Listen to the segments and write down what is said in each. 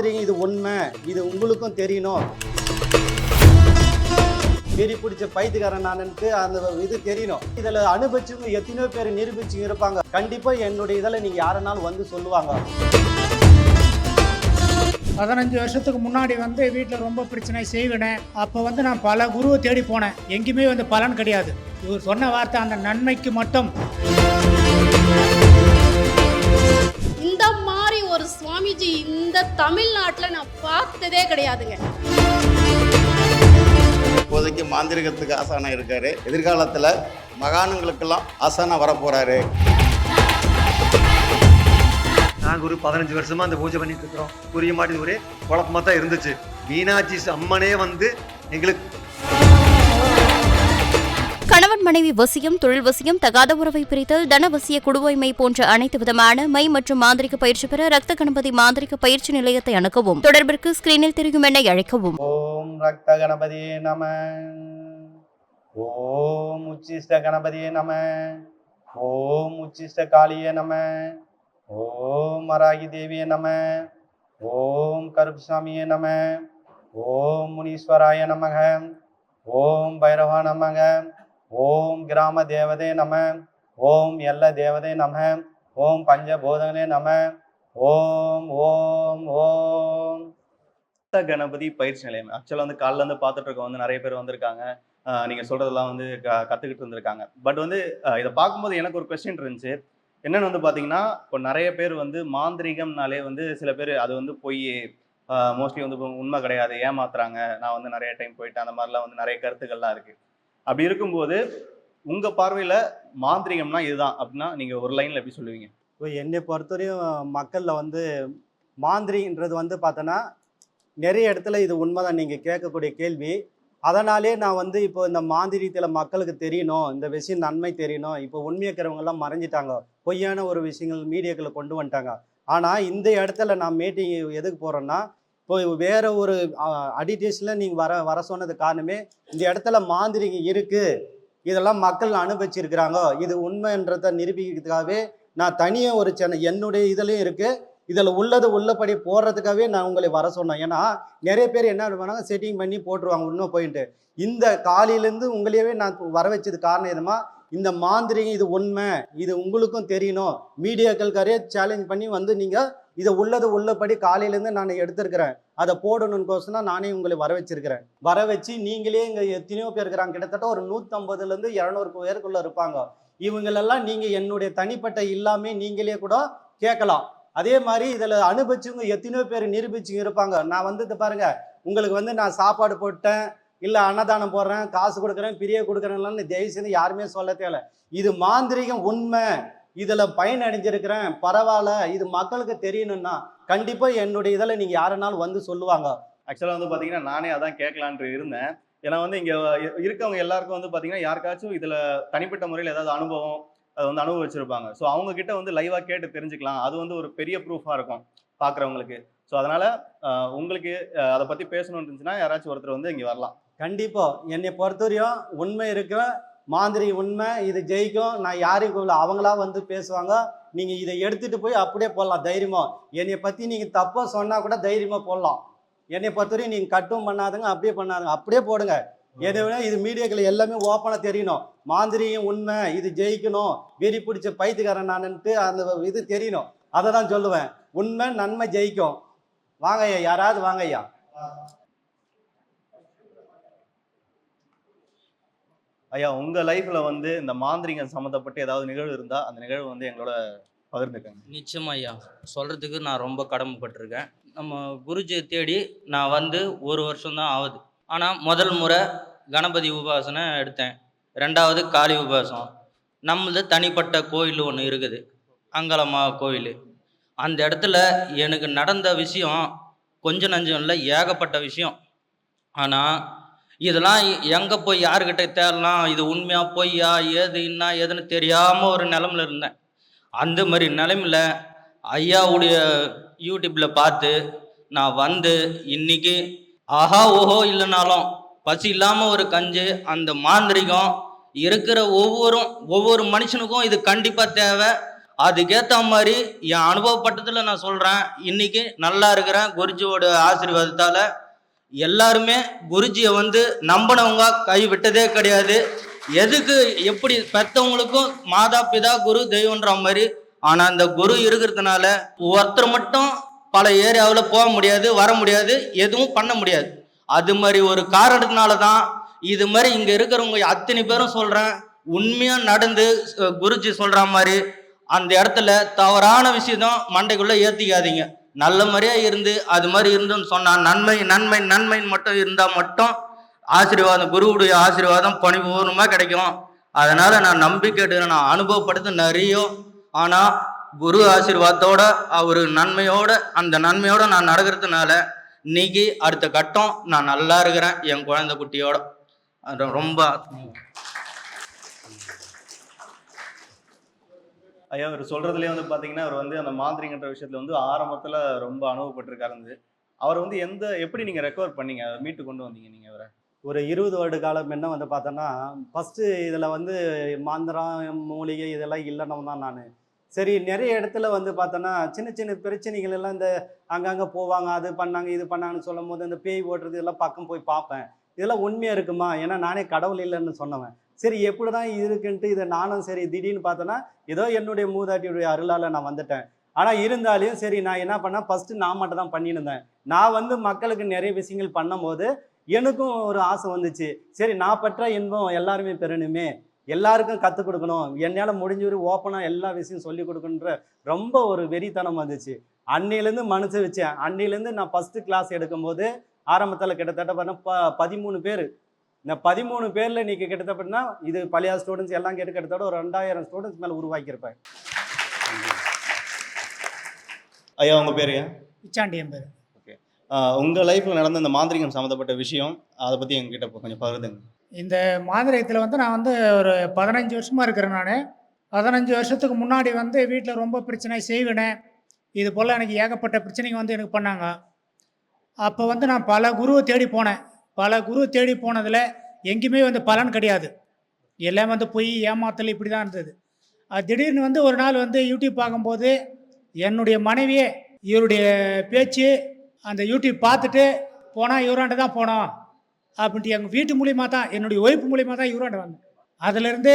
மாந்திரிகம் இது உண்மை இது உங்களுக்கும் தெரியணும். வெறி பிடிச்ச பைத்தியக்காரன் நானுன்ட்டு அந்த இது தெரியணும். இதில் அனுபவிச்சவங்க எத்தனையோ பேர் நிரூபிச்சு இருப்பாங்க. கண்டிப்பாக என்னுடைய இதில் நீங்கள் யாருனாலும் வந்து சொல்லுவாங்க. பதினஞ்சு வருஷத்துக்கு முன்னாடி வந்து வீட்டில் ரொம்ப பிரச்சனை செய்வினேன். அப்போ வந்து நான் பல குருவை தேடி போனேன். எங்கேயுமே வந்து பலன் கிடையாது. இவர் சொன்ன வார்த்தை அந்த நன்மைக்கு மட்டும். சுவாமிஜி இந்த தமிழ்நாட்டில் நான் பார்த்ததே கிடையாதுங்க. இப்போதைக்கு மாந்திரிகத்துக்கு ஆசானம் இருக்காரு. எதிர்காலத்தில் மகானுங்களுக்கெல்லாம் ஆசானம் வரப்போறாரு. நாங்கள் ஒரு பதினஞ்சு வருஷமா அந்த பூஜை பண்ணிட்டு இருக்கிறோம். புரிய மாட்டேங்குது. ஒரே குழப்பமா தான் இருந்துச்சு. மீனாட்சி அம்மனே வந்து எங்களுக்கு மனைவி வசியம் தொழில் வசியம் தகாத உறவை பிரித்தல் தனவசிய குடுவைமை போன்ற அனைத்து விதமான மை மற்றும் மாந்திரிக பயிற்சி பெற ரத்த கணபதி மாந்திரிக பயிற்சி நிலையத்தை அணுகவும். தொடர்பிற்கு ஸ்கிரீனில் தெரியும் என அழைக்கவும். ஓம் ரத்த கணபதி நம. ஓம் உச்சிஷ்ட கணபதி நம. ஓம் உச்சிஷ்ட காளிய நம. ஓம் மராகி தேவிய நம. ஓம் கருப்புசாமிய நம. ஓம் முனீஸ்வராய நமக. ஓம் பைரவா நமக. ஓம் கிராம தேவதே நம ஓம் எல்ல தேவதே நம ஓம் பஞ்சபூதனே நம ஓம் ஓம் ஓம். கணபதி பயிற்சி நிலையம். ஆக்சுவலாக வந்து காலைல இருந்து பார்த்துட்டு இருக்க வந்து நிறைய பேர் வந்திருக்காங்க. நீங்கள் சொல்கிறதெல்லாம் வந்து க- கற்றுக்கிட்டு இருந்திருக்காங்க. பட் வந்து இதை பார்க்கும்போது எனக்கு ஒரு கொஸ்டின் இருந்துச்சு. என்னென்னு வந்து பார்த்தீங்கன்னா இப்போ நிறைய பேர் வந்து மாந்திரீகம்னாலே வந்து சில பேர் அது வந்து பொய் மோஸ்ட்லி வந்து இப்போ உண்மை கிடையாது ஏமாத்துறாங்க. நான் வந்து நிறைய டைம் போயிட்டேன் அந்த மாதிரிலாம் வந்து நிறைய கருத்துக்கள்லாம் இருக்குது அப்படி இருக்கும்போது உங்க பார்வையில மாந்திரிகம்னா இதுதான் அப்படின்னா நீங்க ஒரு லைன்ல எப்படி சொல்லுவீங்க? இப்போ என்னை பொறுத்தவரையும் மக்களில் வந்து மாந்திரின்றது வந்து பார்த்தோன்னா நிறைய இடத்துல இது உண்மைதான். நீங்கள் கேட்கக்கூடிய கேள்வி. அதனாலே நான் வந்து இப்போ இந்த மாந்திரியத்தில் மக்களுக்கு தெரியணும் இந்த விஷயம் நன்மை தெரியணும். இப்போ உண்மையக்கிறவங்கெல்லாம் மறைஞ்சிட்டாங்க. பொய்யான ஒரு விஷயங்கள் மீடியாக்களை கொண்டு வந்துட்டாங்க. ஆனால் இந்த இடத்துல நான் மீட்டிங் எதுக்கு போகிறேன்னா இப்போ வேற ஒரு அடிட்டேஷனில் நீங்கள் வர வர சொன்னது காரணமே இந்த இடத்துல மாந்திரிகம் இருக்குது இதெல்லாம் மக்கள் அனுபவிச்சிருக்கிறாங்க. இது உண்மைன்றதை நிரூபிக்கிறதுக்காகவே நான் தனியாக ஒரு சேனல் என்னுடைய இதுலேயும் இருக்குது இதில் உள்ளது உள்ளபடி போடுறதுக்காகவே நான் உங்களை வர சொன்னேன். ஏன்னா நிறைய பேர் என்ன பண்ணுவாங்க செட்டிங் பண்ணி போட்டுருவாங்க இன்னும் போயிட்டு இந்த காலையிலேருந்து உங்களையவே நான் வர வச்சது காரணம் எதுமா இந்த மாந்திரிகம் இது உண்மை. இது உங்களுக்கும் தெரியணும். மீடியாக்களுக்காரே சேலஞ்ச் பண்ணி வந்து நீங்கள் இதை உள்ளது உள்ளபடி காலையிலேருந்து நான் எடுத்திருக்கிறேன். அதை போடணும்னு நானே உங்களை வர வச்சிருக்கிறேன் வர வச்சு நீங்களே இங்கே எத்தனையோ பேர் இருக்கிறாங்க. கிட்டத்தட்ட ஒரு நூற்றம்பதுலேருந்து இரநூறு பேருக்குள்ளே இருப்பாங்க. இவங்களெல்லாம் நீங்கள் என்னுடைய தனிப்பட்ட இல்லாமல் நீங்களே கூட கேட்கலாம். அதே மாதிரி இதில் அனுபவிச்சவங்க எத்தனையோ பேர் நிரூபிச்சுங்க இருப்பாங்க. நான் வந்து பாருங்கள் பாருங்க. உங்களுக்கு வந்து நான் சாப்பாடு போட்டேன் இல்லை அன்னதானம் போடுறேன் காசு கொடுக்குறேன் பிரிய கொடுக்குறேன்லாம் தயவு செய்து யாருமே சொல்ல தேவை இது மாந்திரிகம் உண்மை. இதில் பயன் அடைஞ்சிருக்கிறேன் பரவாயில்ல இது மக்களுக்கு தெரியணும்னா கண்டிப்பாக என்னுடைய இதில் நீங்கள் யாருனாலும் வந்து சொல்லுவாங்க. ஆக்சுவலாக வந்து பார்த்தீங்கன்னா நானே அதான் கேட்கலான்ட்டு இருந்தேன். ஏன்னா வந்து இங்கே இருக்கவங்க எல்லாருக்கும் வந்து பார்த்தீங்கன்னா யாருக்காச்சும் இதில் தனிப்பட்ட முறையில் ஏதாவது அனுபவம் அது வந்து அனுபவிச்சிருப்பாங்க. ஸோ அவங்க கிட்ட வந்து லைவாக கேட்டு தெரிஞ்சுக்கலாம். அது வந்து ஒரு பெரிய ப்ரூஃபாக இருக்கும் பார்க்குறவங்களுக்கு ஸோ அதனால உங்களுக்கு அதை பற்றி பேசணும்னு இருந்துச்சுன்னா யாராச்சும் ஒருத்தர் வந்து இங்கே வரலாம். கண்டிப்பாக என்னை பொறுத்தவரையும் உண்மை இருக்கு மாந்திரி உண்மை இது ஜெயிக்கும். நான் யாரையும் கூப்பிடல. அவங்களா வந்து பேசுவாங்க. நீங்கள் இதை எடுத்துகிட்டு போய் அப்படியே போடலாம் தைரியமா. என்னை பற்றி நீங்கள் தப்பாக சொன்னால் கூட தைரியமாக போடலாம். என்னை பொறுத்தவரையும் நீங்கள் கட்டும் பண்ணாதுங்க அப்படியே பண்ணாதுங்க. அப்படியே போடுங்க. எதை விட இது மீடியாக்கள் எல்லாமே ஓப்பனாக தெரியணும். மாந்திரியம் உண்மை இது ஜெயிக்கணும். வெறி பிடிச்ச பைத்தியக்காரன் நானுன்ட்டு அந்த இது தெரியணும். அதை தான் சொல்லுவேன். உண்மை நன்மை ஜெயிக்கும். வாங்க ஐயா யாராவது வாங்க ஐயா. ஐயா உங்கள் லைஃப்பில் வந்து இந்த மாந்திரிகம் சம்மந்தப்பட்டு ஏதாவது நிகழ்வு இருந்தால் அந்த நிகழ்வு வந்து எங்களோட பகிர்ந்துக்கங்க. நிச்சயமா ஐயா. சொல்கிறதுக்கு நான் ரொம்ப கடமைப்பட்டிருக்கேன். நம்ம குருஜியை தேடி நான் வந்து ஒரு வருஷம்தான் ஆகுது. ஆனால் முதல் முறை கணபதி உபாசனை எடுத்தேன். ரெண்டாவது காளி உபாசம். நம்மளது தனிப்பட்ட கோயில் ஒன்று இருக்குது. அங்கலம்மா கோயில். அந்த இடத்துல எனக்கு நடந்த விஷயம் கொஞ்சம் நஞ்சம் இல்லை ஏகப்பட்ட விஷயம். ஆனால் இதெல்லாம் எங்கே போய் யாருக்கிட்ட தேடலாம்? இது உண்மையா பொய்யா? ஏது என்ன ஏதுன்னு தெரியாமல் ஒரு நிலமில் இருந்தேன். அந்த மாதிரி நிலைமையில ஐயாவுடைய யூடியூப்பில் பார்த்து நான் வந்து இன்னைக்கு ஆஹா ஓஹோ இல்லைனாலும் பசி இல்லாமல் ஒரு கஞ்சி அந்த மாந்திரிகம் இருக்கிற ஒவ்வொரும் ஒவ்வொரு மனுஷனுக்கும் இது கண்டிப்பாக தேவை. அதுக்கேற்ற மாதிரி என் அனுபவப்பட்டதில் நான் சொல்கிறேன் இன்னைக்கு நல்லா இருக்கிறேன் குருஜியோட ஆசீர்வாதத்தால். எல்லாருமே குருஜியை வந்து நம்பினவங்க கை விட்டதே கிடையாது. எதுக்கு எப்படி பெற்றவங்களுக்கும் மாதா பிதா குரு தெய்வன்ற மாதிரி. ஆனால் அந்த குரு இருக்கிறதுனால ஒருத்தர் மட்டும் பல ஏரியாவில் போக முடியாது வர முடியாது எதுவும் பண்ண முடியாது. அது மாதிரி ஒரு காரணத்தினால தான் இது மாதிரி இங்கே இருக்கிறவங்க அத்தனை பேரும் சொல்கிறேன் உண்மையாக நடந்து குருஜி சொல்கிற மாதிரி அந்த இடத்துல தவறான விஷயம் மண்டைக்குள்ளே ஏற்றிக்காதீங்க நல்ல முறையாக இருந்து அது மாதிரி இருந்துன்னு சொன்னால் நன்மை நன்மை நன்மைன்னு மட்டும் இருந்தால் மட்டும் ஆசீர்வாதம் குருவுடைய ஆசீர்வாதம் பணிபூர்ணமாக கிடைக்கும். அதனால் நான் நம்பிக்கை நான் அனுபவப்படுத்த நிறைய. ஆனால் குரு ஆசீர்வாதத்தோட அவர் நன்மையோட அந்த நன்மையோட நான் நடக்கிறதுனால இன்னைக்கு அடுத்த கட்டம் நான் நல்லா இருக்கிறேன் என் குழந்தை குட்டியோட. அது ரொம்ப ஐயா அவர் சொல்றதுலயே வந்து பார்த்தீங்கன்னா அவர் வந்து அந்த மாந்திரிங்கன்ற விஷயத்துல வந்து ஆரம்பத்தில் ரொம்ப அனுபவப்பட்டிருக்காரு அவர் வந்து எந்த எப்படி நீங்கள் ரெக்கவர் பண்ணீங்க? அதை மீட்டு கொண்டு வந்தீங்க நீங்கள் அவரை ஒரு இருபது வருட காலம் என்ன வந்து பார்த்தோன்னா ஃபஸ்ட்டு இதில் வந்து மாந்திரம் மூலிகை இதெல்லாம் இல்லைன்னு தான் நான். சரி நிறைய இடத்துல வந்து பார்த்தோன்னா சின்ன சின்ன பிரச்சனைகள் எல்லாம் இந்த அங்கங்கே போவாங்க அது பண்ணாங்க இது பண்ணாங்கன்னு சொல்லும் போது இந்த பேய் ஓட்டுறது இதெல்லாம் பக்கம் போய் பார்ப்பேன். இதெல்லாம் உண்மையாக இருக்குமா? ஏன்னா நானே கடவுள் இல்லைன்னு சொன்னவன். சரி எப்படி தான் இருக்குன்ட்டு இதை நானும் சரி திடீர்னு பார்த்தோன்னா ஏதோ என்னுடைய மூதாட்டியுடைய அருளால் நான் வந்துட்டேன். ஆனால் இருந்தாலும் சரி நான் என்ன பண்ணேன்? ஃபஸ்ட்டு நான் மட்டும் தான் பண்ணியிருந்தேன் நான் வந்து மக்களுக்கு நிறைய விஷயங்கள் பண்ணும்போது எனக்கும் ஒரு ஆசை வந்துச்சு. சரி நான் பெற்ற இன்பம் எல்லாருமே பெறணுமே. எல்லாருக்கும் கற்றுக் கொடுக்கணும். என்னால் முடிஞ்ச ஒரு ஓப்பனாக எல்லா விஷயம் சொல்லி கொடுக்கணுன்ற ரொம்ப ஒரு வெறித்தனம் வந்துச்சு. அன்னையிலேருந்து மனசு வச்சேன். அன்னையிலேருந்து நான் ஃபஸ்ட்டு கிளாஸ் எடுக்கும்போது ஆரம்பத்தில் கிட்டத்தட்ட பார்த்தா ப பதிமூணு பேர். இந்த பதிமூணு பேரில் நீங்க கிட்டத்தட்டனா இது பழைய ஸ்டூடெண்ட்ஸ் எல்லாம் கேட்டு கிட்டத்தட்ட ஒரு ரெண்டாயிரம் ஸ்டூடெண்ட்ஸ் மேலே உருவாக்கியிருப்பேன் ஐயா உங்க பேரு ஐயா? இச்சாண்டி என்பது ஆஹ் உங்க லைஃப்ல நடந்த இந்த மாந்திரிகம் சம்மந்தப்பட்ட விஷயம் அதை பத்தி எங்ககிட்ட இப்போ கொஞ்சம் பகிர்ந்துங்க. இந்த மாந்திரத்தில் வந்து நான் வந்து ஒரு பதினஞ்சு வருஷமாக இருக்கிறேன் நான். பதினஞ்சு வருஷத்துக்கு முன்னாடி வந்து வீட்டில் ரொம்ப பிரச்சனை செய்வினேன் இது போல் எனக்கு ஏகப்பட்ட பிரச்சனைங்க வந்து எனக்கு பண்ணாங்க. அப்போ வந்து நான் பல குருவை தேடி போனேன். பல குரு தேடி போனதில் எங்கேயுமே வந்து பலன் கிடையாது. எல்லாம் வந்து பொய் ஏமாத்தல் இப்படி தான் இருந்தது. அது திடீர்னு வந்து ஒரு நாள் வந்து யூடியூப் பார்க்கும்போது என்னுடைய மனைவியே இவருடைய பேச்சு அந்த யூடியூப் பார்த்துட்டு போனால் இவராண்ட தான் போனோம். அப்படின்ட்டு எங்கள் வீட்டு மூலியமாக தான் என்னுடைய ஒய்ஃப் மூலியமாக தான் இவராண்ட வந்தேன். அதிலிருந்து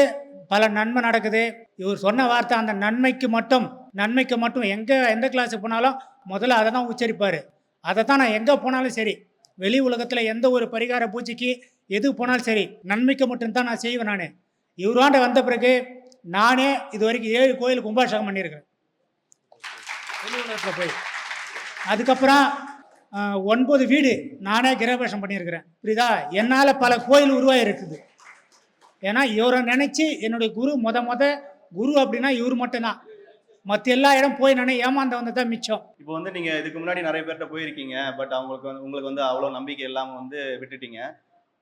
பல நன்மை நடக்குது. இவர் சொன்ன வார்த்தை அந்த நன்மைக்கு மட்டும் நன்மைக்கு மட்டும் எங்கே எந்த கிளாஸுக்கு போனாலும் முதல்ல அதை தான் உச்சரிப்பார். அதை தான் நான் எங்கே போனாலும் சரி வெளி உலகத்தில் எந்த ஒரு பரிகார பூஜைக்கு எது போனாலும் சரி நன்மைக்கு மட்டும்தான் நான் செய்வேன் நான். இவராண்ட வந்த பிறகு நானே இது வரைக்கும் ஏழு கோயில் கும்பாபிஷேகம் பண்ணியிருக்கிறேன். வெளி உலகத்தில் போய். அதுக்கப்புறம் ஒன்பது வீடு நானே கிரகபிரவேசம் பண்ணியிருக்கிறேன். புரியுதா? என்னால் பல கோயில் உருவாகி இருக்குது ஏன்னா இவரை நினச்சி என்னுடைய குரு மொத மொத குரு அப்படின்னா இவர் மட்டும்தான். மற்ற எல்லா இடம் போய் நானே ஏமாந்த வந்தது தான் மிச்சம். இப்போ வந்து நீங்க இதுக்கு முன்னாடி நிறைய பேர்கிட்ட போயிருக்கீங்க பட் அவங்களுக்கு வந்து உங்களுக்கு வந்து அவ்வளோ நம்பிக்கை இல்லாம வந்து விட்டுட்டீங்க.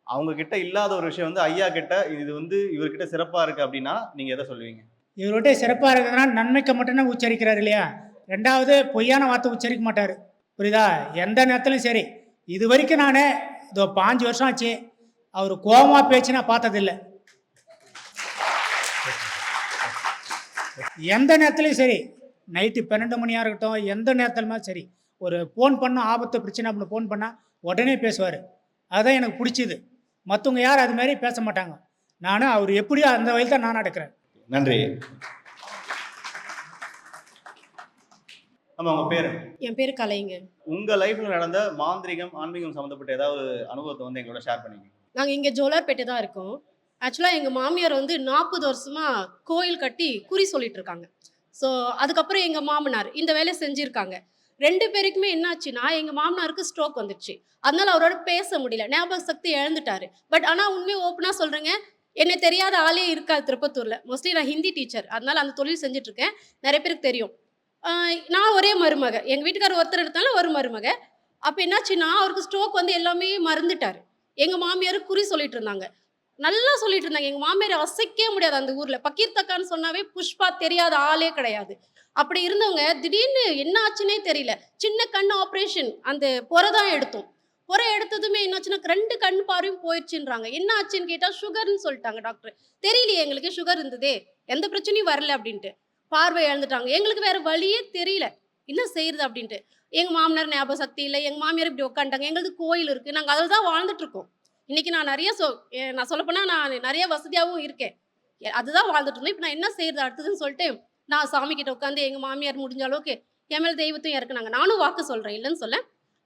அவங்க கிட்ட இல்லாத ஒரு விஷயம் வந்து ஐயா கிட்ட இது வந்து இவர்கிட்ட சிறப்பா இருக்கு அப்படின்னா நீங்க எதை சொல்லுவீங்க? இவர்கிட்ட சிறப்பாக இருக்கிறதுனா நன்மைக்கு மட்டும்தான் உச்சரிக்கிறார் இல்லையா? ரெண்டாவது பொய்யான வார்த்தை உச்சரிக்க மாட்டார். புரியுதா? எந்த நேரத்துலையும் சரி. இது வரைக்கும் நான் இதோ பாஞ்சு வருஷம் ஆச்சு. அவர் கோவமா பேச்சு நான் பார்த்ததில்லை. எந்த நேரத்துலையும் சரி நைட்டு பன்னெண்டு மணியாக இருக்கட்டும் எந்த நேரத்துலமா சரி ஒரு ஃபோன் பண்ண ஆபத்து பிரச்சனை அப்படின்னு ஃபோன் பண்ணால் உடனே பேசுவார். அதுதான் எனக்கு பிடிச்சிது. மற்றவங்க யாரும் அது மாதிரி பேச மாட்டாங்க. நானும் அவர் எப்படியோ அந்த வயல் தான் நான் நடக்கிறேன். நன்றி. ஆமா உங்க பேரு? என் பேர் கலைங்க. உங்க லைஃப்ல நடந்த மாந்திரிகம் ஆன்மீகம் சம்மந்தப்பட்ட ஏதாவது அனுபவத்தை வந்து எங்களோட ஷேர் பண்ணிக்கோங்க. நாங்கள் இங்கே ஜோலார்பேட்டை தான் இருக்கோம். ஆக்சுவலாக எங்கள் மாமியார் வந்து நாற்பது வருஷமாக கோயில் கட்டி குறி சொல்லிட்டு இருக்காங்க ஸோ அதுக்கப்புறம் எங்கள் மாமனார் இந்த வேலையை செஞ்சுருக்காங்க. ரெண்டு பேருக்குமே என்னாச்சுன்னா எங்கள் மாமனாருக்கு ஸ்ட்ரோக் வந்துடுச்சு அதனால அவரோட பேச முடியல. ஞாபக சக்தி இழந்துட்டாரு. பட் ஆனால் உண்மையை ஓப்பனாக சொல்கிறேங்க என்னை தெரியாத ஆளே இருக்காது திருப்பத்தூரில். மோஸ்ட்லி நான் ஹிந்தி டீச்சர் அதனால அந்த தொழில் செஞ்சிட்டுருக்கேன். நிறைய பேருக்கு தெரியும். நான் ஒரே மருமக. எங்கள் வீட்டுக்காரர் ஒருத்தர் எடுத்தாலும் ஒரு மருமக. அப்போ என்னாச்சுன்னா அவருக்கு ஸ்ட்ரோக் வந்து எல்லாமே மறந்துட்டார். எங்கள் மாமியார் குறி சொல்லிட்டு இருந்தாங்க நல்லா சொல்லிட்டு இருந்தாங்க எங்கள் மாமியார் அசைக்கவே முடியாது அந்த ஊரில். பக்கீர் தக்கான்னு சொன்னாவே புஷ்பா தெரியாத ஆளே கிடையாது. அப்படி இருந்தவங்க திடீர்னு என்ன ஆச்சுன்னே தெரியல. சின்ன கண் ஆப்ரேஷன் அந்த புறை தான் எடுத்தோம். புறை எடுத்ததுமே என்னாச்சுன்னா ரெண்டு கண் பார்வையும் போயிடுச்சுன்றாங்க. என்ன ஆச்சுன்னு கேட்டால் சுகர்னு சொல்லிட்டாங்க டாக்டர் தெரியலையே எங்களுக்கு சுகர் இருந்ததே. எந்த பிரச்சனையும் வரல அப்படின்ட்டு. பார்வை இழந்துட்டாங்க. எங்களுக்கு வேற வழியே தெரியல. என்ன செய்யறது அப்படின்ட்டு. எங்க மாமனார் ஞாபக சக்தி இல்லை. எங்க மாமியார் இப்படி உட்காந்துட்டாங்க. எங்களுக்கு கோயில் இருக்கு. நாங்க அதில் தான் வாழ்ந்துட்டு இருக்கோம். இன்னைக்கு நான் நிறைய சொ நான் சொல்லப்போனா நான் நிறைய வசதியாகவும் இருக்கேன். அதுதான் வாழ்ந்துட்டு இருந்தேன். இப்போ நான் என்ன செய்யறது அடுத்ததுன்னு சொல்லிட்டு நான் சாமி கிட்ட உட்காந்து எங்கள் மாமியார் முடிஞ்ச அளவுக்கு என் தெய்வத்தையும் இறக்குனாங்க. நானும் வாக்கு சொல்கிறேன் இல்லைன்னு சொல்ல.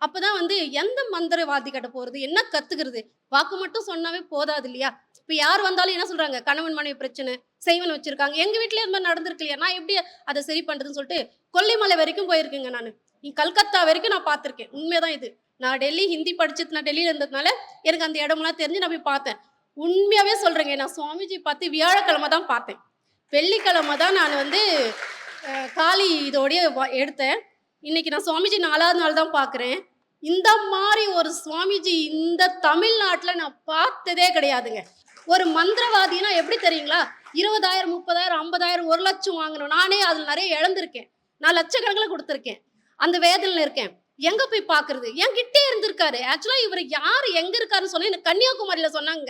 அப்போதான் வந்து எந்த மந்திரவாதி கிட்ட போகிறது என்ன கத்துக்கிறது? வாக்கு மட்டும் சொன்னாவே போதாது இல்லையா? இப்போ யார் வந்தாலும் என்ன சொல்றாங்க? கணவன் மனைவி பிரச்சனை செய்வன் வச்சுருக்காங்க. எங்கள் வீட்லயே இந்த மாதிரி நடந்திருக்கு இல்லையா? நான் எப்படி அதை சரி பண்ணுறதுன்னு சொல்லிட்டு கொல்லிமலை வரைக்கும் போயிருக்கேங்க நான். நீ கல்கத்தா வரைக்கும் நான் பார்த்துருக்கேன். உண்மைதான் இது. நான் டெல்லி ஹிந்தி படிச்சது நான் டெல்லியில் இருந்ததுனால எனக்கு அந்த இடமெல்லாம் தெரிஞ்சு நான் போய் பார்த்தேன். உண்மையாகவே சொல்கிறேங்க நான் சுவாமிஜி பார்த்து வியாழக்கிழமை தான் பார்த்தேன். வெள்ளிக்கிழமை தான் நான் வந்து காளி இதோடய வ- எடுத்தேன். இன்னைக்கு நான் சுவாமிஜி நாலாவது நாள் தான் பார்க்குறேன். இந்த மாதிரி ஒரு சுவாமிஜி இந்த தமிழ்நாட்டில் நான் பார்த்ததே கிடையாதுங்க. ஒரு மந்திரவாதினா எப்படி தெரியுங்களா? இருபதாயிரம் முப்பதாயிரம் ஐம்பதாயிரம் ஒரு லட்சம் வாங்கணும். நானே அதில் நிறைய இழந்திருக்கேன். நான் லட்சக்கணக்கில் கொடுத்துருக்கேன். அந்த வேதனையில் இருக்கேன். எங்க போய் பார்க்கிறது என்கிட்டே இருந்திருக்காரு. ஆக்சுவலா இவர் யார்? எங்க இருக்காருன்னு சொல்லி எனக்கு கன்னியாகுமரியில சொன்னாங்க.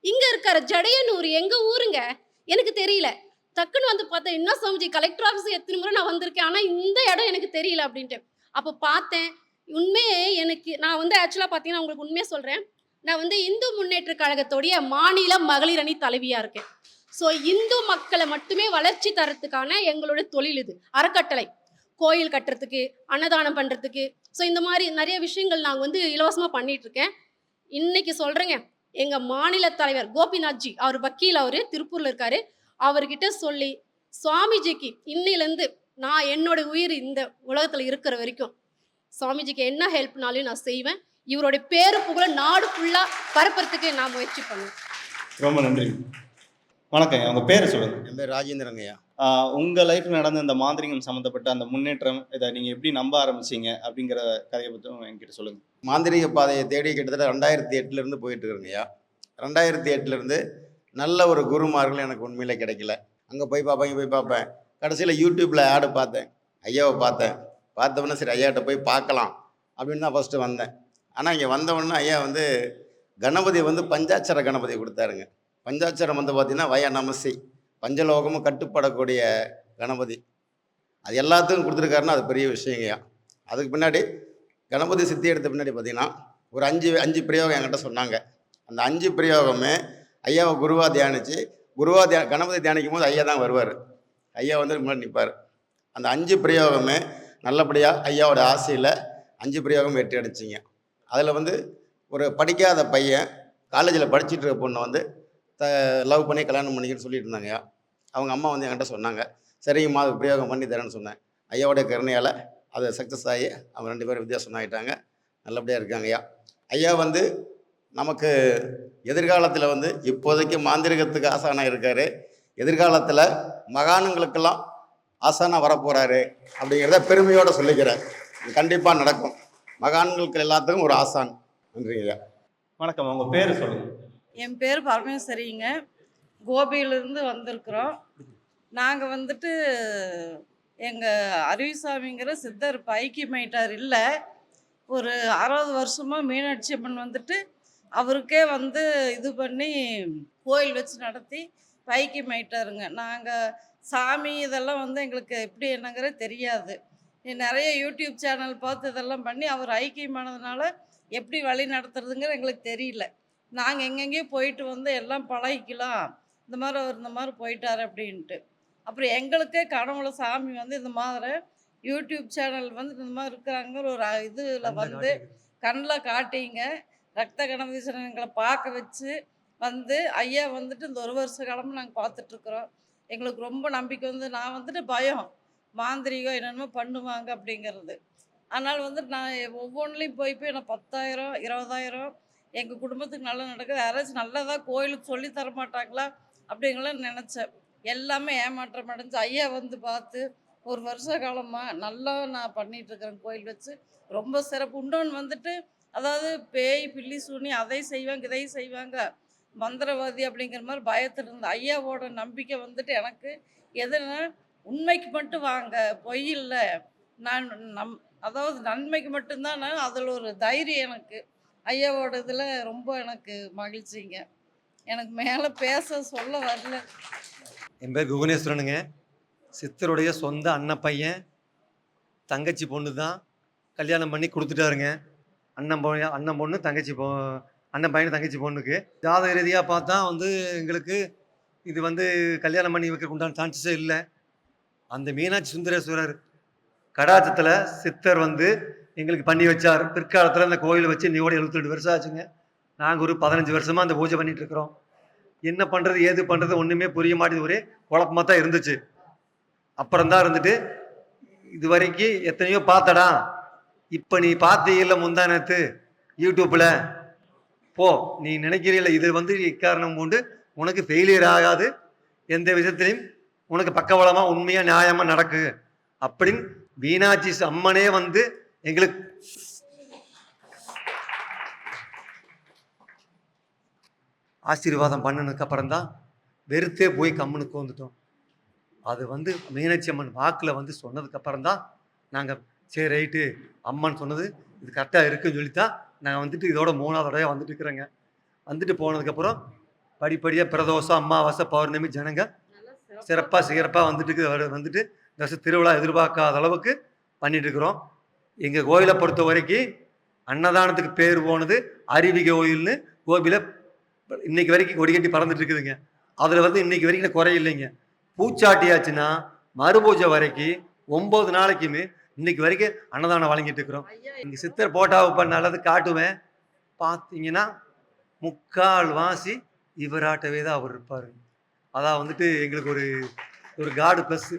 இங்க இருக்காரு ஜடையனூர். எங்க ஊருங்க? எனக்கு தெரியல. டக்குன்னு வந்து பார்த்தேன் என்ன சுவாமிஜி கலெக்டர் ஆஃபீஸ் எத்தனை முறை நான் வந்திருக்கேன்? ஆனா இந்த இடம் எனக்கு தெரியல அப்படின்ட்டு. அப்போ பார்த்தேன் உண்மையே எனக்கு நான் வந்து ஆக்சுவலாக பாத்தீங்கன்னா உங்களுக்கு உண்மையை சொல்கிறேன் நான் வந்து இந்து முன்னேற்ற கழகத்துடைய மாநில மகளிர் அணி தலைவியா இருக்கேன். ஸோ இந்து மக்களை மட்டுமே வளர்ச்சி தரத்துக்கான எங்களோட தொழில் இது. அறக்கட்டளை. கோயில் கட்டுறதுக்கு அன்னதானம் பண்ணுறதுக்கு ஸோ இந்த மாதிரி நிறைய விஷயங்கள் நாங்கள் வந்து இலவசமாக பண்ணிட்டு இருக்கேன் இன்னைக்கு சொல்கிறேங்க எங்கள் மாநில தலைவர் கோபிநாத்ஜி அவர் வக்கீல் அவர் திருப்பூரில் இருக்காரு. அவர்கிட்ட சொல்லி சுவாமிஜிக்கு இன்னிலேருந்து நான் என்னோட உயிர் இந்த உலகத்தில் இருக்கிற வரைக்கும் சுவாமிஜிக்கு என்ன ஹெல்ப்னாலும் நான் செய்வேன். இவருடைய பேரு புகழ நாடு ஃபுல்லாக பரப்புறதுக்கு நான் முயற்சி பண்ணுவேன். ரொம்ப நன்றி. வணக்கம் உங்க பேரை சொல்லுங்க. என் பேர் ராஜேந்திரங்கய்யா. உங்கள் லைஃப்பில் லைஃப்ல நடந்த இந்த மாந்திரிகம் சம்மந்தப்பட்ட அந்த முன்னேற்றம் இதை நீங்கள் எப்படி நம்ப ஆரம்பிச்சிங்க அப்படிங்கிற கதையை பற்றி என்கிட்ட சொல்லுங்கள் மாந்திரிக பாதையை தேடி கிட்டத்தட்ட ரெண்டாயிரத்தி எட்டுலேருந்து போயிட்டு இருக்கிறேங்கய்யா ரெண்டாயிரத்தி எட்டுலேருந்து நல்ல ஒரு குருமார்கள் எனக்கு உண்மையில் கிடைக்கல. அங்கே போய் பார்ப்பேன் போய் பார்ப்பேன். கடைசியில் யூடியூப்பில் ஆடு பார்த்தேன் ஐயாவை பார்த்தேன். பார்த்தவொடனே சரி ஐயாட்ட போய் பார்க்கலாம் அப்படின்னு தான் ஃபஸ்ட்டு வந்தேன். ஆனால் இங்கே வந்தவொடனே ஐயா வந்து கணபதி வந்து பஞ்சாட்சர கணபதி கொடுத்தாருங்க. பஞ்சாட்சரம் வந்து பார்த்தீங்கன்னா வய நமசி பஞ்சலோகமும் கட்டுப்படக்கூடிய கணபதி. அது எல்லாத்துக்கும் கொடுத்துருக்காருன்னா அது பெரிய விஷயங்கய்யா அதுக்கு பின்னாடி கணபதி சித்தி எடுத்த பின்னாடி பார்த்தீங்கன்னா ஒரு அஞ்சு அஞ்சு பிரயோகம் என்கிட்ட சொன்னாங்க. அந்த அஞ்சு பிரயோகமே ஐயாவை குருவா தியானித்து குருவா தியா கணபதி தியானிக்கும் போது ஐயா தான் வருவார். ஐயா வந்து முன்னாடி நிற்பார் அந்த அஞ்சு பிரயோகமே நல்லபடியாக ஐயாவோட ஆசையில் அஞ்சு பிரயோகம் வெற்றி அடிச்சிங்க அதில் வந்து ஒரு படிக்காத பையன் காலேஜில் படிச்சுட்டு இருக்க பொண்ணு வந்து த லவ் பண்ணி கல்யாணம் பண்ணிக்கிட்டு சொல்லிட்டு இருந்தாங்க அவங்க அம்மா வந்து என்கிட்ட சொன்னாங்க. சரிங்கம்மா அது பிரயோகம் பண்ணி தரேன்னு சொன்னேன். ஐயாவோட கருணையால் அது சக்ஸஸ் ஆகி அவங்க ரெண்டு பேரும் வித்தியாசம் ஆகிட்டாங்க நல்லபடியாக இருக்காங்கய்யா. ஐயா வந்து நமக்கு எதிர்காலத்தில் வந்து இப்போதைக்கு மாந்திரிகத்துக்கு ஆசானாக இருக்கார். எதிர்காலத்தில் மகானுங்களுக்கெல்லாம் ஆசானாக வரப்போகிறாரு அப்படிங்கிறத பெருமையோடு சொல்லிக்கிறேன் கண்டிப்பாக நடக்கும். மகான்களுக்கு எல்லாத்துக்கும் ஒரு ஆசான். நன்றிங்கய்யா. வணக்கம். உங்கள் பேர் சொல்லுங்கள் என் பேர் பரமேஸ்வரிங்க கோபியிலிருந்து வந்திருக்கிறோம். நாங்கள் வந்துட்டு எங்கள் அருவிசாமிங்கிற சித்தர் ஐக்கியமாயிட்டார் இல்லை. ஒரு அறுபது வருஷமாக மீனாட்சி அம்மன் வந்துட்டு அவருக்கே வந்து இது பண்ணி கோயில் வச்சு நடத்தி ஐக்கியமாயிட்டாருங்க நாங்கள் சாமி இதெல்லாம் வந்து எங்களுக்கு எப்படி என்னங்கிறது தெரியாது. நிறைய யூடியூப் சேனல் பார்த்து இதெல்லாம் பண்ணி அவர் ஐக்கியமானதுனால எப்படி வழி நடத்துறதுங்கிற எங்களுக்கு தெரியல. நாங்கள் எங்கெங்கேயோ போயிட்டு வந்து எல்லாம் பழகிக்கலாம். இந்த மாதிரி அவர் இந்த மாதிரி போயிட்டார் அப்படின்ட்டு. அப்புறம் எங்களுக்கே கனவுல சாமி வந்து இந்த மாதிரி யூடியூப் சேனல் வந்து இந்த மாதிரி இருக்கிறாங்க ஒரு இதில் வந்து கண்ணில் காட்டிங்க. ரத்த கணவீசன் எங்களை பார்க்க வச்சு வந்து ஐயா வந்துட்டு இந்த ஒரு வருஷ காலமாக நாங்கள் பார்த்துட்ருக்குறோம் எங்களுக்கு ரொம்ப நம்பிக்கை வந்து நான் வந்துட்டு பயம். மாந்திரிகம் என்னென்னமோ பண்ணுவாங்க அப்படிங்கிறது. அதனால் வந்து நான் ஒவ்வொன்றுலையும் போய் போய் நான் பத்தாயிரம் இருபதாயிரம் எங்கள் குடும்பத்துக்கு நல்லா நடக்குது. யாராச்சும் நல்லதாக கோயிலுக்கு சொல்லி தர மாட்டாங்களா அப்படிங்கலாம் நினச்சேன். எல்லாமே ஏமாற்றம் அடைஞ்சு ஐயா வந்து பார்த்து ஒரு வருஷ காலமாக நல்லா நான் பண்ணிகிட்ருக்கிறேன் கோயில் வச்சு. ரொம்ப சிறப்பு. இன்னொன்று வந்துட்டு அதாவது பேய் பில்லி சூனி அதை செய்வாங்க இதை செய்வாங்க. மந்திரவாதி அப்படிங்கிற மாதிரி பயத்தில் இருந்த ஐயாவோட நம்பிக்கை வந்துட்டு எனக்கு எதுனா உண்மைக்கு மட்டும் வாங்க பொய் இல்லை. நான் நம் அதாவது நன்மைக்கு மட்டும்தான் நான் அதில் ஒரு தைரியம் எனக்கு. ஐயாவோட இதில் ரொம்ப எனக்கு மகிழ்ச்சிங்க. எனக்கு மேலே பேச சொல்ல வரல. என் பேர் குகனேஸ்வரனுங்க. சித்தருடைய சொந்த அண்ணன் பையன் தங்கச்சி பொண்ணு தான் கல்யாணம் பண்ணி கொடுத்துட்டாருங்க. அண்ணன் பொண்ணு அண்ணன் பொண்ணு தங்கச்சி பொ அண்ணன் பையன் தங்கச்சி பொண்ணுக்கு. ஜாதக ரீதியாக பார்த்தா வந்து எங்களுக்கு இது வந்து கல்யாணம் பண்ணி வைக்கிறதுக்கு உண்டான சான்சஸே இல்லை. அந்த மீனாட்சி சுந்தரேஸ்வரர் கடாச்சத்தில் சித்தர் வந்து எங்களுக்கு பண்ணி வச்சார். பிற்காலத்தில் அந்த கோயில் வச்சு இன்னையோட எழுபத்தெட்டு வருஷம் ஆச்சுங்க. நாங்கள் ஒரு பதினஞ்சு வருஷமாக அந்த பூஜை பண்ணிகிட்டு இருக்கிறோம். என்ன பண்ணுறது ஏது பண்ணுறது ஒன்றுமே புரிய மாட்டேது ஒரே குழப்பமாக தான் இருந்துச்சு. அப்புறம் தான் இருந்துட்டு இது வரைக்கும் எத்தனையோ பார்த்தடா. இப்போ நீ பார்த்தீங்கல்ல முந்தானத்து யூடியூப்பில் போ நீ நினைக்கிறீல்ல இது வந்து இக்காரணம் கொண்டு உனக்கு ஃபெயிலியர் ஆகாது. எந்த விஷயத்துலையும் உனக்கு பக்கவளமாக உண்மையாக நியாயமாக நடக்கு. அப்படின்னு மீனாட்சி அம்மனே வந்து எங்களுக்கு ஆசீர்வாதம் பண்ணினதுக்கு அப்புறம் தான் வெறுத்தே போய் கம்முனுக்கு வந்துட்டோம் அது வந்து மீனாட்சி அம்மன் வாக்கில் வந்து சொன்னதுக்கப்புறம் தான் நாங்கள் சரி ரைட்டு அம்மன் சொன்னது இது கரெக்டாக இருக்குன்னு சொல்லி தான் நாங்கள் வந்துட்டு இதோட மூணாவது தடவை வந்துட்டு இருக்கிறேங்க. வந்துட்டு போனதுக்கப்புறம் படிப்படியாக பிரதோஷம் அமாவாசை பௌர்ணமி ஜனங்க சிறப்பாக சிறப்பாக வந்துட்டு வந்துட்டு இந்த வருஷம் திருவிழா எதிர்பார்க்காத அளவுக்கு பண்ணிட்டு இருக்கிறோம். எங்கள் கோயிலை பொறுத்த வரைக்கும் அன்னதானத்துக்கு பேர் போனது அருவி கோயில்னு கோபியில் இன்னைக்கு வரைக்கும் கொடி கட்டி பறந்துட்டு இருக்குதுங்க. அதில் வந்து இன்னைக்கு வரைக்கும் குறை இல்லைங்க. பூச்சாட்டியாச்சுன்னா மறுபூஜை வரைக்கும் ஒம்பது நாளைக்குமே இன்னைக்கு வரைக்கும் அன்னதானம் வழங்கிட்டு இருக்கிறோம். இங்கே சித்தர் போட்டாவை பண்ண நல்லது காட்டுவேன். பார்த்தீங்கன்னா முக்கால் வாசி இவராட்டவே தான் அவர் இருப்பார். அதான் வந்துட்டு எங்களுக்கு ஒரு ஒரு காடு ப்ளஸ்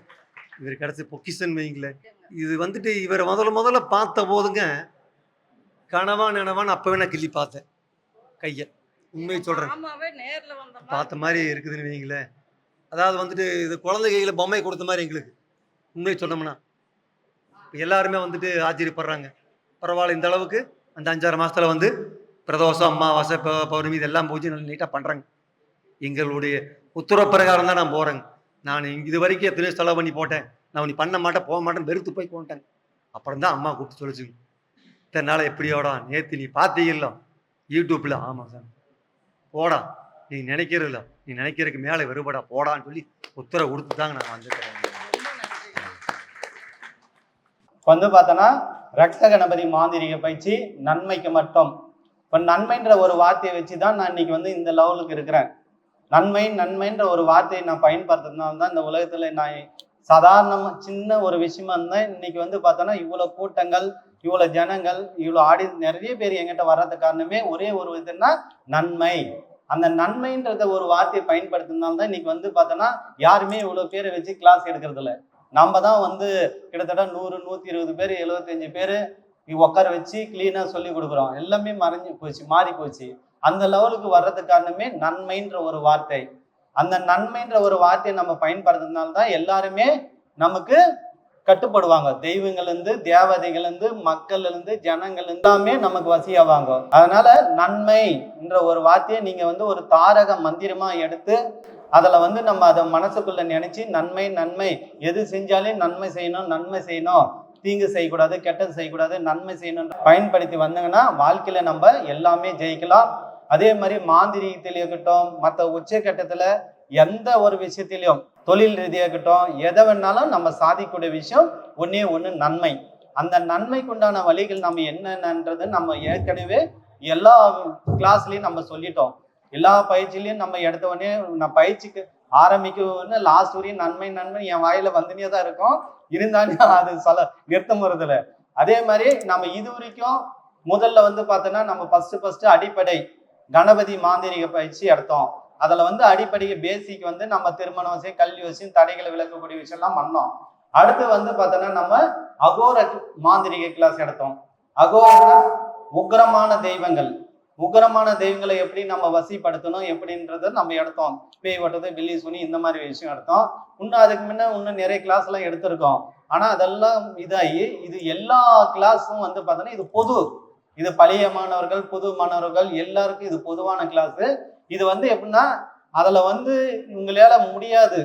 இவர் கிடச்சி பொக்கிஷன் வைங்களேன். இது வந்துட்டு இவரை முதல்ல முதல்ல பார்த்த போதுங்க கனவா நினவான்னு அப்போவே நான் கிள்ளி பார்த்தேன் கையை. உண்மையை சொல்கிறேன் பார்த்த மாதிரி இருக்குதுன்னு வைங்களேன் அதாவது வந்துட்டு இது குழந்தை கையில் பொம்மை கொடுத்த மாதிரி எங்களுக்கு. உண்மையை சொன்னோம்னா. எல்லாருமே வந்துட்டு ஆச்சரியப்படுறாங்க. பரவாயில்ல இந்த அளவுக்கு அந்த அஞ்சாறு மாசத்துல வந்து பிரதோஷம் அமாவாசை ப- பௌர்ணமி இதெல்லாம் பூஜை நல்லா நீட்டாக பண்ணுறாங்க எங்களுடைய உத்தரவு பிரகாரம் தான் நான் போகிறேங்க நான் இது வரைக்கும் எத்தனையோ செலவு பண்ணி போட்டேன். நான் நீ பண்ண மாட்டேன் போக மாட்டேன் வெறுத்து போய் கொண்டேன் அப்புறம் தான் அம்மா கூப்பிட்டு சொல்லிச்சுங்க இத்தனை நாளை எப்படியோடா நேற்று நீ பார்த்தீங்கல்ல யூடியூப்பில் ஆமாம் சார் போடா நீ நினைக்கிறதில்ல நீ நினைக்கிறதுக்கு மேலே வெறுபடா போடான்னு சொல்லி உத்தரவு கொடுத்து தாங்க நான் வந்துட்டேன் இப்போ வந்து பார்த்தோன்னா ரத்த கணபதி மாந்திரிக பயிற்சி நன்மைக்கு மட்டும். இப்போ நன்மைன்ற ஒரு வார்த்தையை வச்சு தான் நான் இன்னைக்கு வந்து இந்த லெவலுக்கு இருக்கிறேன். நன்மை நன்மைன்ற ஒரு வார்த்தையை நான் பயன்படுத்துறதுனால தான் இந்த உலகத்தில் நான் சாதாரணமாக சின்ன ஒரு விஷயமா இருந்தால் இன்னைக்கு வந்து பார்த்தோன்னா இவ்வளோ கூட்டங்கள் இவ்வளோ ஜனங்கள் இவ்வளோ ஆடி நிறைய பேர் எங்கிட்ட வர்றது காரணமே ஒரே ஒரு இதுன்னா நன்மை. அந்த நன்மைன்றத ஒரு வார்த்தையை பயன்படுத்தினால தான் இன்னைக்கு வந்து பார்த்தோன்னா யாருமே இவ்வளோ பேரை வச்சு கிளாஸ் எடுக்கிறது இல்லை நம்ம தான் வந்து கிட்டத்தட்ட நூறு நூற்றி இருபது பேர் எழுபத்தஞ்சு பேர் உட்கார வச்சு க்ளீனாக சொல்லி கொடுக்குறோம். எல்லாமே மறைஞ்சு போச்சு மாறி போச்சு. அந்த லெவலுக்கு வர்றது காரணமே நன்மைன்ற ஒரு வார்த்தை. அந்த நன்மைன்ற ஒரு வார்த்தையை நம்ம பயன்படுத்துறதுனால தான் எல்லாருமே நமக்கு கட்டுப்படுவாங்க. தெய்வங்கள்லேருந்து தேவதைகள்லேருந்து மக்கள்லேருந்து இருந்து ஜனங்கள் எல்லாமே நமக்கு வசியாவாங்க. அதனால நன்மை என்ற ஒரு வார்த்தையை நீங்க வந்து ஒரு தாரக மந்திரமா எடுத்து அதில் வந்து நம்ம அதை மனசுக்குள்ள நினைச்சு நன்மை நன்மை எது செஞ்சாலும் நன்மை செய்யணும் நன்மை செய்யணும். தீங்கு செய்யக்கூடாது கெட்டது செய்யக்கூடாது நன்மை செய்யணும் பயன்படுத்தி வந்தாங்கன்னா வாழ்க்கையில நம்ம எல்லாமே ஜெயிக்கலாம். அதே மாதிரி மாந்திரீகத்தில் இருக்கட்டும் மற்ற உச்சக்கட்டத்துல எந்த ஒரு விஷயத்திலையும் தொழில் ரீதியாக இருக்கட்டும் எதை வேணாலும் நம்ம சாதிக்கக்கூடிய விஷயம் ஒன்றே ஒன்று நன்மை. அந்த நன்மைக்குண்டான வழிகள் நம்ம என்னென்னன்றது நம்ம ஏற்கனவே எல்லா கிளாஸ்லையும் நம்ம சொல்லிட்டோம். எல்லா பயிற்சியிலையும் நம்ம எடுத்த உடனே நான் பயிற்சிக்கு ஆரம்பிக்கணும்னு லாஸ்ட் வரையும் நன்மை நன்மை என் வாயில வந்துனே தான் இருக்கும். இருந்தாலும் அது சொல்ல நிறுத்தம் வருதுல அதே மாதிரி நம்ம இது வரைக்கும் முதல்ல வந்து பார்த்தோன்னா நம்ம ஃபர்ஸ்ட் ஃபர்ஸ்ட் அடிப்படை கணபதி மாந்திரிக பயிற்சி எடுத்தோம். அதில் வந்து அடிப்படை பேசிக் வந்து நம்ம திருமண விஷயம் கல்வி விஷயம் தடைகளை விளக்கக்கூடிய விஷயம்லாம் பண்ணோம். அடுத்து வந்து பார்த்தோன்னா நம்ம அகோர மாந்திரிக கிளாஸ் எடுத்தோம். அகோரனா உக்ரமான தெய்வங்கள். உக்கிரமான தெய்வங்களை எப்படி நம்ம வசிப்படுத்தணும் எப்படின்றத நம்ம எடுத்தோம். பேய் ஓட்டது பில்லி சுனி இந்த மாதிரி விஷயம் எடுத்தோம். இன்னும் அதுக்கு முன்ன இன்னும் நிறைய கிளாஸ் எல்லாம் எடுத்திருக்கோம். ஆனா அதெல்லாம் இதாகி இது எல்லா கிளாஸும் வந்து பார்த்தோன்னா இது பொது. இது பழைய மாணவர்கள் புது மாணவர்கள் எல்லாருக்கும் இது பொதுவான கிளாஸ் இது வந்து எப்படின்னா அதுல வந்து உங்களால முடியாது.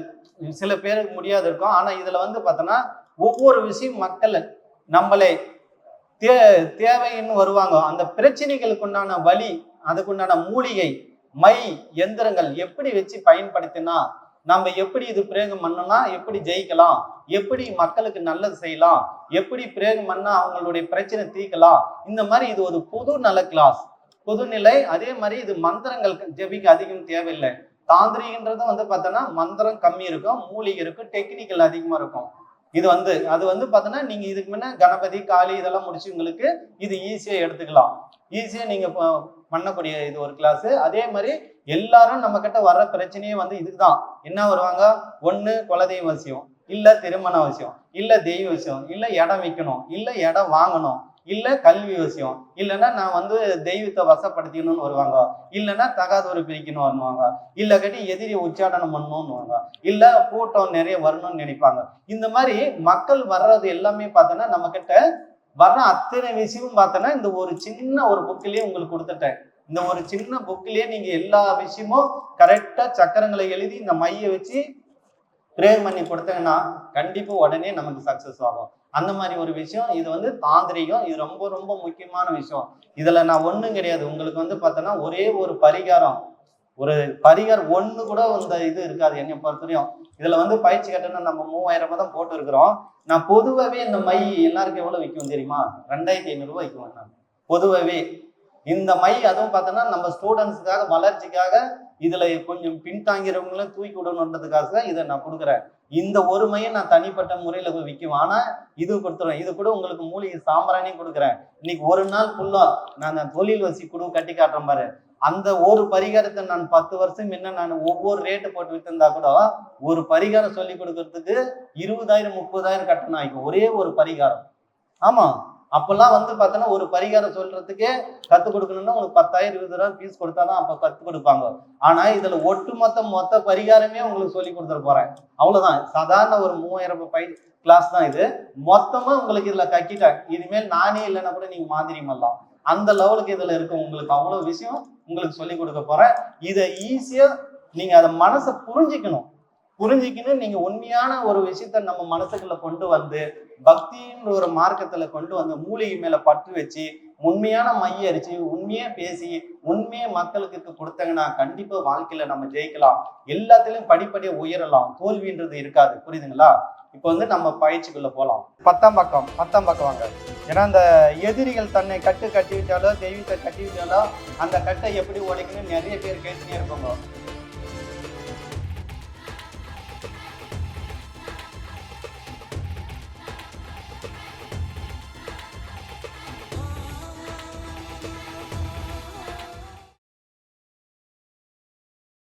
சில பேருக்கு முடியாது இருக்கும். ஆனா இதுல வந்து பார்த்தோன்னா ஒவ்வொரு விஷயம் மக்கள் நம்மளை தே தேவைன்னு வருவாங்க. அந்த பிரச்சனைகளுக்கு உண்டான வழி அதுக்குண்டான மூலிகை மை எந்திரங்கள் எப்படி வச்சு பயன்படுத்தினா நம்ம எப்படி இது பிரேகம் பண்ணோம்னா எப்படி ஜெயிக்கலாம்? எப்படி மக்களுக்கு நல்லது செய்யலாம்? எப்படி பிரேகம் பண்ணா அவங்களுடைய பிரச்சனை தீர்க்கலாம்? இந்த மாதிரி இது ஒரு புது நல கிளாஸ் புதுநிலை அதே மாதிரி இது மந்திரங்கள் ஜெபிக்கு அதிகம் தேவையில்லை. தாந்திரிகன்றது வந்து பார்த்தோன்னா மந்திரம் கம்மி இருக்கும் மூலிகை இருக்கும் டெக்னிக்கல் அதிகமாக இருக்கும். இது வந்து அது வந்து பார்த்தோன்னா நீங்கள் இதுக்கு முன்ன கணபதி காளி இதெல்லாம் முடிச்சு உங்களுக்கு இது ஈஸியாக எடுத்துக்கலாம். ஈஸியாக நீங்கள் பண்ணக்கூடிய இது ஒரு கிளாஸ் அதே மாதிரி எல்லாரும் நம்ம கிட்ட வர்ற பிரச்சனையே வந்து இதுக்கு தான் என்ன வருவாங்க? ஒன்று குலதெய்வ அவசியம். இல்லை திருமண அவசியம். இல்லை தெய்வ விஷயம் இல்லை இடம் விற்கணும் இல்லை இடம் வாங்கணும். இல்லை கல்வி விஷயம். இல்லைன்னா நான் வந்து தெய்வத்தை வசப்படுத்திக்கணும்னு வருவாங்க. இல்லைன்னா தகாதொரு பிரிக்கணும் வருவாங்க. இல்லை கட்டி எதிரி உச்சாடனம் பண்ணணும்னுவாங்க இல்லை கூட்டம் நிறைய வரணும்னு நினைப்பாங்க. இந்த மாதிரி மக்கள் வர்றது எல்லாமே பார்த்தோன்னா நம்ம கிட்ட வர்ற அத்தனை விஷயமும் பார்த்தோன்னா இந்த ஒரு சின்ன ஒரு புக்கிலேயே உங்களுக்கு கொடுத்துட்டேன். இந்த ஒரு சின்ன புக்கிலேயே நீங்க எல்லா விஷயமும் கரெக்டா சக்கரங்களை எழுதி இந்த மைய வச்சு ப்ரேயர் பண்ணி கொடுத்தீங்கன்னா கண்டிப்பாக உடனே நமக்கு சக்ஸஸ் ஆகும். அந்த மாதிரி ஒரு விஷயம் இது வந்து தாந்திரிகம். இது ரொம்ப ரொம்ப முக்கியமான விஷயம். இதில் நான் ஒன்றும் கிடையாது. உங்களுக்கு வந்து பார்த்தோன்னா ஒரே ஒரு பரிகாரம். ஒரு பரிகாரம் ஒன்று கூட இந்த இது இருக்காது என்னை பொறுத்தவரையும். இதில் வந்து பயிற்சி கட்டணம் நம்ம மூவாயிரம் ரூபாய் தான் போட்டுருக்குறோம். நான் பொதுவாகவே இந்த மை எல்லாருக்கும் எவ்வளோ விற்கும் தெரியுமா? ரெண்டாயிரத்தி ஐநூறுரூவா விற்குவேன் நான். பொதுவாகவே இந்த மை அதுவும் பார்த்தோன்னா நம்ம ஸ்டூடெண்ட்ஸுக்காக வளர்ச்சிக்காக இதுல கொஞ்சம் பின்தாங்கிறவங்களும் தூக்கி விடணுன்றதுக்காக இதை நான் கொடுக்குறேன். இந்த ஒருமையை நான் தனிப்பட்ட முறையில போய் விற்கும். ஆனா இது கொடுத்துருவேன் இது கூட உங்களுக்கு மூலிகை சாம்பிராணியும் கொடுக்குறேன். இன்னைக்கு ஒரு நாள் ஃபுல்லா நான் அந்த தொழில் வசி குழு கட்டி காட்டுறேன் பாரு. அந்த ஒரு பரிகாரத்தை நான் பத்து வருஷம் முன்ன நான் ஒவ்வொரு ரேட்டு போட்டு வித்திருந்தா கூட ஒரு பரிகாரம் சொல்லி கொடுக்கறதுக்கு இருபதாயிரம் முப்பதாயிரம் கட்டணம். ஆகிக்கும் ஒரே ஒரு பரிகாரம். ஆமா? அப்பெல்லாம் வந்து பார்த்தோன்னா ஒரு பரிகாரம் சொல்றதுக்கே கற்றுக் கொடுக்கணும்னா உங்களுக்கு பத்தாயிரம் இருபதாயிரம் ஃபீஸ் கொடுத்தாதான் அப்போ கற்றுக் கொடுப்பாங்க. ஆனா இதுல ஒட்டுமொத்த மொத்த பரிகாரமே உங்களுக்கு சொல்லி கொடுத்துட போறேன். அவ்வளவுதான். சாதாரண ஒரு மூவாயிரம் ரூபாய் பை கிளாஸ் தான் இது. மொத்தமா உங்களுக்கு இதுல கக்கிட்டேன் இனிமேல் நானே இல்லைன்னா கூட நீங்க மாதிரி பண்ணலாம். அந்த லெவலுக்கு இதுல இருக்க உங்களுக்கு அவ்வளவு விஷயம் உங்களுக்கு சொல்லி கொடுக்க போறேன். இதை ஈஸியா நீங்க அதை மனசை புரிஞ்சிக்கணும். புரிஞ்சுக்கணும் நீங்க உண்மையான ஒரு விஷயத்த நம்ம மனசுக்குள்ள கொண்டு வந்து பக்தின்ற ஒரு மார்க்கத்துல கொண்டு வந்து மூலிகை மேல பற்று வச்சு உண்மையான மைய அரிச்சு உண்மையா பேசி உண்மையை மக்களுக்கு கொடுத்தாங்கன்னா கண்டிப்பா வாழ்க்கையில நம்ம ஜெயிக்கலாம். எல்லாத்துலயும் படிப்படியா உயரலாம். தோல்வின்றது இருக்காது. புரியுதுங்களா? இப்போ வந்து நம்ம பயிற்சிக்குள்ள போகலாம் பத்தாம் பக்கம் பத்தாம் பக்கம் வாங்க. ஏன்னா அந்த எதிரிகள் தன்னை கட்டு கட்டிவிட்டாலோ தெய்வத்தை கட்டிவிட்டாலோ அந்த கட்டை எப்படி உடைக்கணும்னு நிறைய பேர் கேட்டுனே இருப்பாங்க.